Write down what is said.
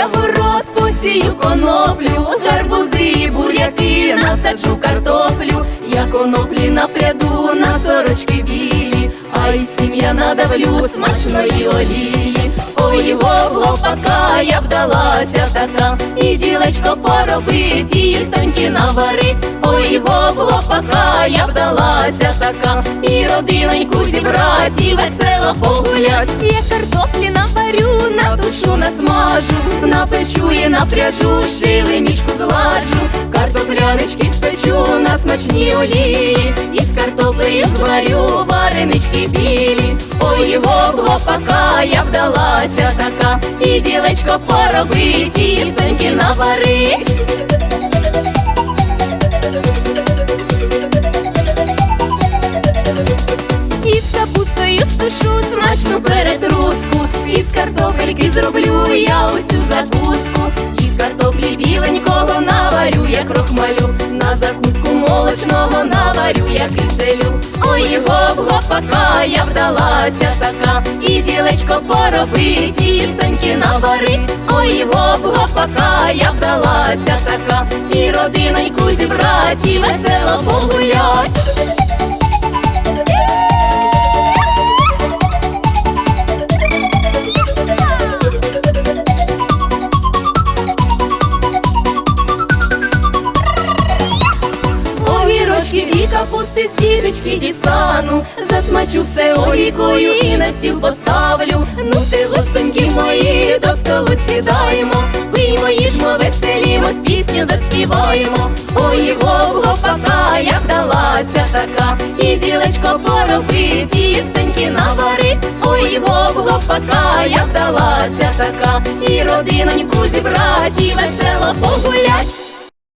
я город посію коноплю, гарбузи, буряки, насаджу картоплю, я коноплі напряду на сорочки білі, а й сім'я надавлю смачної олії. Ой, гоблопака, я вдалася така, і ділечко поробить, і їстоньки наварить. Ой, гоблопака, я вдалася така, і родиноньку зібрать, і весело погулять. Я картоплі наварю, на душу насмажу, напечу і напряжу, шили мішку зладжу, картоплянички спечу на смачній олії, і з картоплею зварю варенички білі. Ой, гоблопака, я вдалася така, і ділечко поробить, і їстоньки наварить. Із капустою спешу із картопельки зроблю я оцю закуску, із картоплі біленького наварю, я крохмалю, на закуску молочного наварю, я киселю. Ой, гоп-гопака, я вдалася така, і ділечко поробить, і їстоньки наварить. Ой, гоп-гопака, я вдалася така, і родиноньку зібрать, і весело погулять. Капусти з дірочки дістану, засмачу все олійкою і на стіл поставлю. Ну ти гостоньки мої, до столу сідаємо, пиймо, їжмо, веселімось, пісню заспіваємо. Ой, гоп-гопака, я вдалася така, і ділечко поробить, і їстеньки наварить. Ой, гоп-гопака, я вдалася така, і родиноньку зібрать, весело погулять.